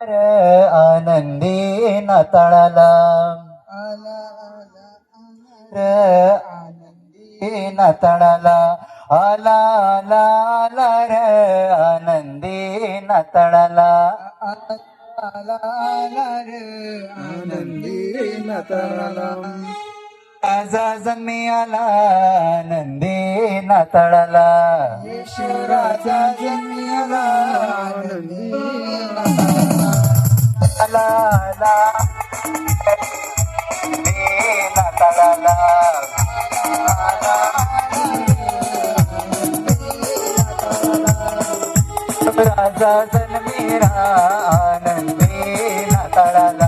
आनंदी न तळाला र आनंदी न तळाला आला आला आला र आनंदी न तळाला आला आला र आनंदी न तळाला राजा जन्मी आला आनंदी ना तळाला राजा जन्मी आला नंदी राजा जन्मीरा आनंदी नाताळाला.